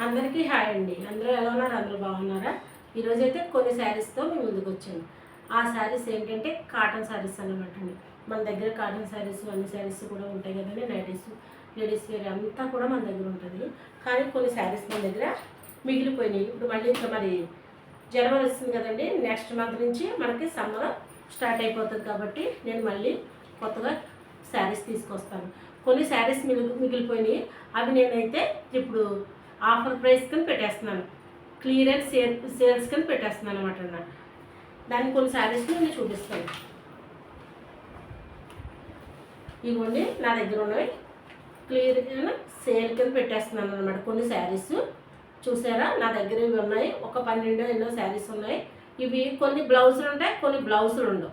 అందరికీ హాయ్ అండి. అందరూ ఎలా ఉన్నారు? అందరూ బాగున్నారా? ఈరోజైతే కొన్ని శారీస్తో మేము ముందుకు వచ్చాను. ఆ శారీస్ ఏంటంటే కాటన్ శారీస్ అనమాట అండి. మన దగ్గర కాటన్ శారీస్ అన్ని శారీస్ కూడా ఉంటాయి కదండి నైటీస్ లేడీస్ వేర్ అంతా కూడా మన దగ్గర ఉంటుంది. కానీ కొన్ని శారీస్ మన దగ్గర మిగిలిపోయినాయి. ఇప్పుడు మళ్ళీ ఇంకా మరి జనవరి వస్తుంది కదండి నెక్స్ట్ మంత్ నుంచి మనకి సమ్మర్ స్టార్ట్ అయిపోతుంది కాబట్టి నేను మళ్ళీ కొత్తగా శారీస్ తీసుకొస్తాను. కొన్ని శారీస్ మిగిలి మిగిలిపోయినాయి. అవి నేనైతే ఇప్పుడు ఆఫర్ ప్రైస్ కింద పెట్టేస్తున్నాను. క్లియరెన్స్ సేల్ సేల్స్ కింద పెట్టేస్తున్నాను అనమాట అన్న. దాన్ని కొన్ని శారీస్ నేను చూపిస్తాను. ఇవ్వండి నా దగ్గర ఉన్నవి. క్లియర్ సేల్ కింద పెట్టేస్తున్నాను అనమాట కొన్ని శారీస్ చూసారా? నా దగ్గర ఇవి ఉన్నాయి. ఒక పన్నెండు ఎన్నో శారీస్ ఉన్నాయి. ఇవి కొన్ని బ్లౌజులు ఉంటాయి కొన్ని బ్లౌజులు ఉండవు.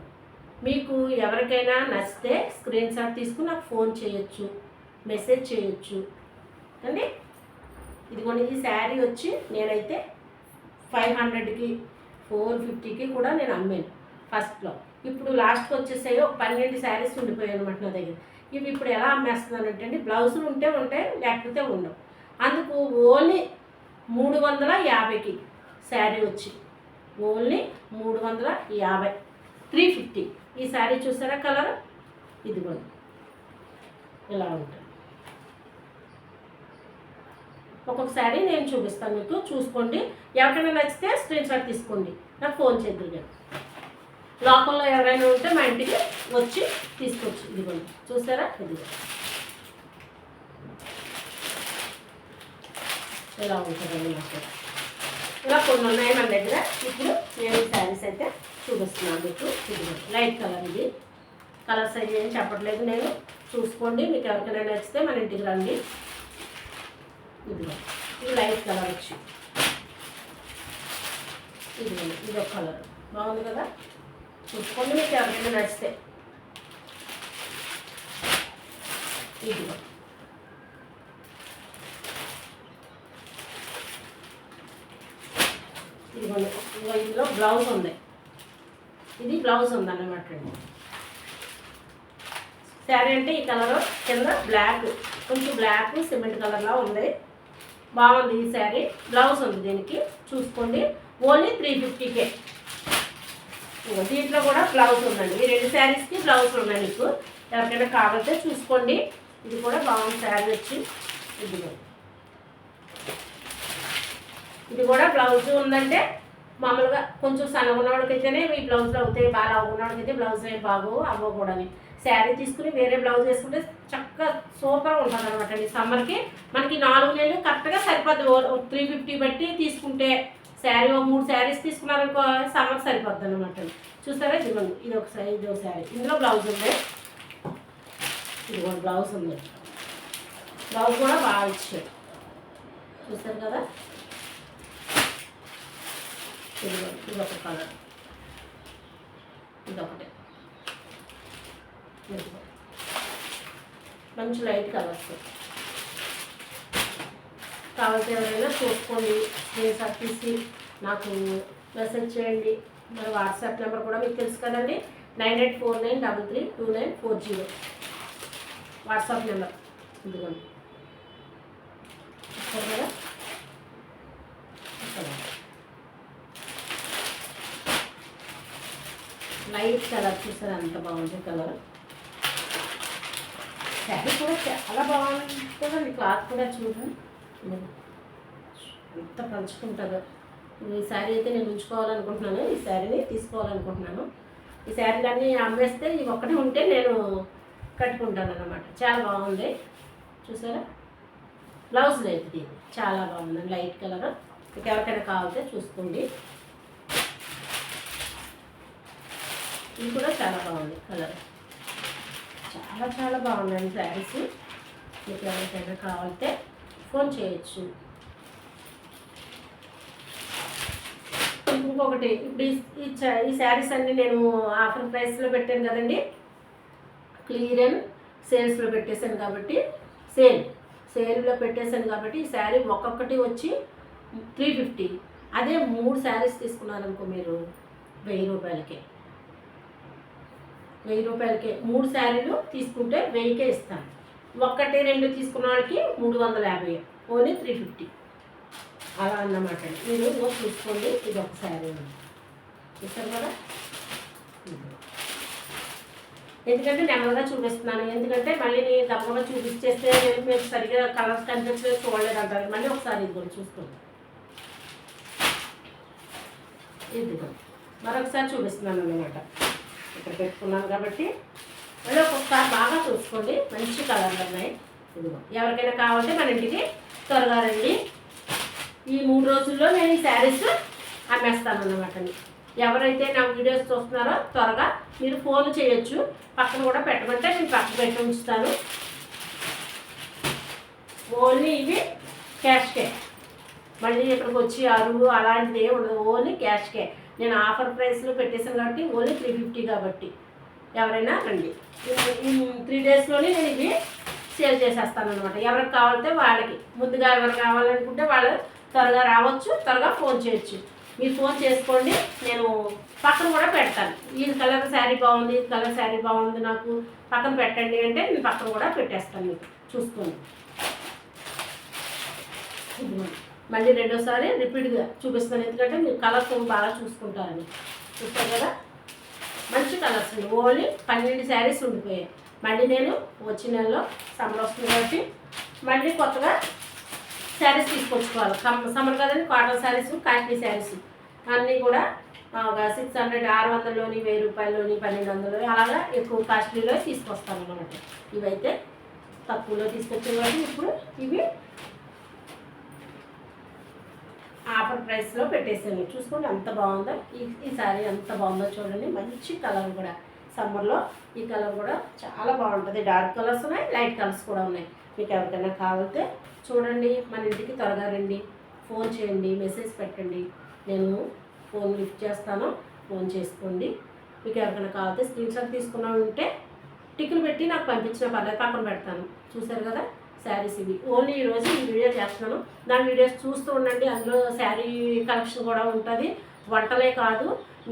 మీకు ఎవరికైనా నచ్చితే స్క్రీన్ షాట్ తీసుకుని నాకు ఫోన్ చేయొచ్చు మెసేజ్ చేయొచ్చు. అండి? ఇదిగోండి ఈ శారీ వచ్చి నేనైతే ఫైవ్ హండ్రెడ్కి ఫోర్ ఫిఫ్టీకి కూడా నేను అమ్మాను ఫస్ట్లో. ఇప్పుడు లాస్ట్కి వచ్చేసాయి ఒక పన్నెండు శారీస్ ఉండిపోయాయి అనమాట నా దగ్గర. ఇవి ఇప్పుడు ఎలా అమ్మేస్తున్నానంటే అండి బ్లౌజులు ఉంటే ఉంటాయి లేకపోతే ఉండవు. అందుకు ఓన్లీ మూడు వందల యాభైకి శారీ వచ్చి ఓన్లీ మూడు వందల యాభై త్రీ ఫిఫ్టీ. ఈ శారీ చూసారా కలర్? ఇదిగోండి. ఇలా ఉంటుంది. ఒక్కొక్క శారీ నేను చూపిస్తాను మీకు. చూసుకోండి. ఎవరికైనా నచ్చితే స్క్రీన్ షాట్ తీసుకోండి. నాకు ఫోన్ చేద్దరు కానీ లోకల్లో ఎవరైనా ఉంటే మా ఇంటికి వచ్చి తీసుకోవచ్చు ఇదిగోండి. చూసారా? ఇదిగో ఇలా ఉంటుందండి నాకు? ఇలా కొన్ని ఉన్నాయి మన దగ్గర. ఇప్పుడు నేను శారీస్ అయితే చూపిస్తున్నాను మీకు. ఇదిగోండి. లైట్ కలర్ ఇది. కలర్స్ అయ్యి చెప్పట్లేదు నేను. చూసుకోండి. మీకు ఎవరికైనా నచ్చితే మన ఇంటికి రండి. ఇదిగో ఇది లైట్ కలర్ వచ్చి. ఇది ఇదొక ఒక కలర్. బాగుంది కదా? చూసుకోండి మీకు ఎవరైనా నచ్చితే. ఇదిగో. ఇదిగోండి ఇందులో బ్లౌజ్ ఉంది. ఇది బ్లౌజ్ ఉంది అన్నమాట అండి శారీ అంటే ఈ కలర్ కింద బ్లాక్ కొంచెం బ్లాక్ సిమెంట్ కలర్లా ఉంది. బాగుంది ఈ శారీ. బ్లౌజ్ ఉంది దీనికి. చూసుకోండి. ఓన్లీ త్రీ ఫిఫ్టీకే దీంట్లో కూడా బ్లౌజ్ ఉందండి. ఈ రెండు శారీస్కి బ్లౌజ్ ఉన్నాయి మీకు. ఎవరికైనా కావాలంటే చూసుకోండి. ఇది కూడా బాగుంది శారీ వచ్చి. ఇది ఇది కూడా బ్లౌజ్ ఉందంటే మామూలుగా కొంచెం సన్నగా ఉన్నవాడికైతేనే మీ బ్లౌజ్లో అవుతాయి బాగా ఉన్నవాడికైతే బ్లౌజ్ ఏం బాగు అవ్వకూడని శారీ తీసుకుని వేరే బ్లౌజ్ వేసుకుంటే చక్కగా సూపర్ ఉంటుంది అనమాట అండి. సమ్మర్కి మనకి నాలుగు నెలలు కరెక్ట్గా సరిపోద్ది. త్రీ ఫిఫ్టీ బట్టి తీసుకుంటే శారీ ఒక మూడు శారీస్ తీసుకున్నారనుకో సమ్మర్ సరిపోద్ది అనమాట చూసారా? ఇదిగోండి ఇది ఒక సై- ఇది ఒక శారీ. ఇందులో బ్లౌజ్ ఉంది. ఇదిగోండి బ్లౌజ్ ఉంది. బ్లౌజ్ కూడా బాగా ఇచ్చాడు చూసారు కదా? ఇదిగోండి ఇది కలర్ ఇదొకటి ఇదిగో. మంచి లైట్ కలర్స్ కావాల్సిన ఎవరైనా చూసుకోండి. స్క్రీన్ తీసి నాకు మెసేజ్ చేయండి. మరి వాట్సాప్ నెంబర్ కూడా మీకు తెలుసు కదండి. Nine eight four nine double three two nine four zero. WhatsApp number ఇదిగోండి. కదా ఇక్కడ. లైట్ కలర్ చూసారు? అంత బాగుంది కలర్. శారీ కూడా చాలా బాగుంటుందండి క్లాత్ కూడా చూడండి ఎంత పంచుకుంటుందో. ఈ శారీ అయితే నేను ఉంచుకోవాలనుకుంటున్నాను. ఈ శారీని తీసుకోవాలనుకుంటున్నాను. ఈ శారీలన్నీ అమ్మేస్తే ఇవి ఒక్కటి ఉంటే నేను కట్టుకుంటాను అనమాట చాలా బాగుంది. చూసారా? బ్లౌజ్ లేదు దీన్ని చాలా బాగుంది. Light colour. మీకు ఎవరికైనా కావాలంటే చూసుకోండి. ఇది కూడా చాలా బాగుంది కలర్. చాలా చాలా బాగున్నాయి శారీస్ మీకు ఎవరికైనా కావాలంటే ఫోన్ చేయొచ్చు. ఇంకొకటి ఇప్పుడు ఈ- ఈ ఈ శారీస్ అన్ని నేను ఆఫర్ ప్రైస్లో పెట్టాను కదండి. క్లియర్ సేల్స్లో పెట్టేశాను కాబట్టి సేల్. సేల్లో పెట్టేశాను కాబట్టి ఈ శారీ ఒక్కొక్కటి వచ్చి త్రీ ఫిఫ్టీ. అదే మూడు శారీస్ తీసుకున్నారనుకో మీరు వెయ్యి రూపాయలకే. వెయ్యి రూపాయలకే మూడు శారీలు తీసుకుంటే వెయ్యికే ఇస్తాను. ఒక్కటి రెండు తీసుకున్న వాళ్ళకి మూడు వందల యాభై ఓన్లీ త్రీ ఫిఫ్టీ. అలా అన్నమాట మీరు ఇదిగో చూసుకోండి ఇది ఒక శారీ ఇస్తారు కదా? ఎందుకంటే నెమ్మదిగా చూపిస్తున్నాను. ఎందుకంటే మళ్ళీ నేను తప్పకుండా చూపించేస్తే నేను మీరు సరిగ్గా కలర్స్ కనిపించలేదు చూడలేదు అంటారు మళ్ళీ ఒకసారి ఇది కూడా చూసుకోండి. ఇదిగో. మరొకసారి చూపిస్తున్నాను అనమాట ఇక్కడ పెట్టుకున్నాను కాబట్టి మళ్ళీ ఒక్కొక్కసారి బాగా చూసుకోండి. మంచి కలర్లు ఉన్నాయి. ఇదిగో ఎవరికైనా కావాలంటే మన ఇంటికి త్వరగా రండి. ఈ మూడు రోజుల్లో నేను ఈ శారీస్ అమ్మేస్తాను అన్నమాట ఎవరైతే నా వీడియోస్ చూస్తున్నారో త్వరగా మీరు ఫోన్ చేయొచ్చు. పక్కన కూడా పెట్టమంటే నేను పక్కన పెట్టి ఉంచుతాను. ఓన్లీ ఇవి క్యాష్కే. మళ్ళీ ఇక్కడికి వచ్చి అరువు అలాంటిది ఏమి ఉండదు. ఓన్లీ క్యాష్కే. నేను ఆఫర్ ప్రైస్లో పెట్టేసాను కాబట్టి ఓన్లీ త్రీ ఫిఫ్టీ కాబట్టి. ఎవరైనా రండి. త్రీ డేస్లోనే నేను ఇవి సేల్ చేసేస్తాను అనమాట ఎవరికి కావాలంటే వాళ్ళకి. ముందుగా ఎవరు కావాలనుకుంటే వాళ్ళు త్వరగా రావచ్చు త్వరగా ఫోన్ చేయొచ్చు. మీరు ఫోన్ చేసుకోండి నేను పక్కన కూడా పెడతాను. ఈ కలర్ శారీ బాగుంది ఈ కలర్ శారీ బాగుంది నాకు పక్కన పెట్టండి అంటే నేను పక్కన కూడా పెట్టేస్తాను మీకు. చూసుకోండి. మళ్ళీ రెండోసారి రిపీట్గా చూపిస్తాను ఎందుకంటే మీరు కలర్స్ బాగా చూసుకుంటారని. చూస్తారు కదా? మంచి కలర్స్ అండి. ఓన్లీ పన్నెండు శారీస్ ఉండిపోయాయి. మళ్ళీ నేను వచ్చే నెలలో సమ్మర్ వస్తుంది కాబట్టి మళ్ళీ కొత్తగా శారీస్ తీసుకొచ్చుకోవాలి. సమ్మర్ కదండి కాటన్ శారీస్ కాశ్మీ శారీస్ అన్నీ కూడా ఒక సిక్స్ హండ్రెడ్ ఆరు వందలలోని వెయ్యి రూపాయలలోని పన్నెండు వందలు అలాగా ఎక్కువ కాస్ట్లీలో తీసుకొస్తాను అనమాట ఇవైతే తక్కువలో తీసుకొచ్చాను కాబట్టి ఇప్పుడు ఇవి ఆఫర్ ప్రైస్లో పెట్టేసాను చూసుకోండి ఎంత బాగుందో? ఈ ఈ సారీ ఎంత బాగుందో చూడండి. మంచి కలర్ కూడా. సమ్మర్లో ఈ కలర్ కూడా చాలా బాగుంటుంది. డార్క్ కలర్స్ ఉన్నాయి లైట్ కలర్స్ కూడా ఉన్నాయి. మీకు ఎవరికైనా కావాలితే చూడండి మన ఇంటికి త్వరగా రండి. ఫోన్ చేయండి మెసేజ్ పెట్టండి. నేను ఫోన్ లిఫ్ట్ చేస్తాను ఫోన్ చేసుకోండి. మీకు ఎవరికైనా కావాలితే స్క్రీన్ షాట్ తీసుకున్నా ఉంటే టిక్కులు పెట్టి నాకు పంపించిన పర్లేదు పక్కన పెడతాను. చూసారు కదా? శారీస్ ఇవి. ఓన్లీ ఈరోజు ఈ వీడియో చేస్తున్నాను. దాని వీడియోస్ చూస్తూ ఉండండి. అందులో శారీ కలెక్షన్ కూడా ఉంటుంది. వంటలే కాదు.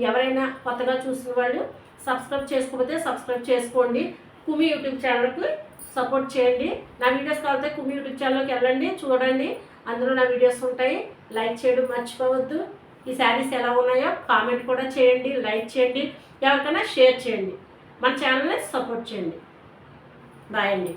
ఎవరైనా కొత్తగా చూసిన వాళ్ళు సబ్స్క్రైబ్ చేసుకోకపోతే సబ్స్క్రైబ్ చేసుకోండి. కుమి యూట్యూబ్ ఛానల్కి సపోర్ట్ చేయండి. నా వీడియోస్ కావాలంటే కుమి యూట్యూబ్ ఛానల్కి వెళ్ళండి చూడండి. అందులో నా వీడియోస్ ఉంటాయి. లైక్ చేయడం మర్చిపోవద్దు. ఈ శారీస్ ఎలా ఉన్నాయో కామెంట్ కూడా చేయండి లైక్ చేయండి. ఎవరికైనా షేర్ చేయండి. మన ఛానల్ని సపోర్ట్ చేయండి. బాయ్ అండి.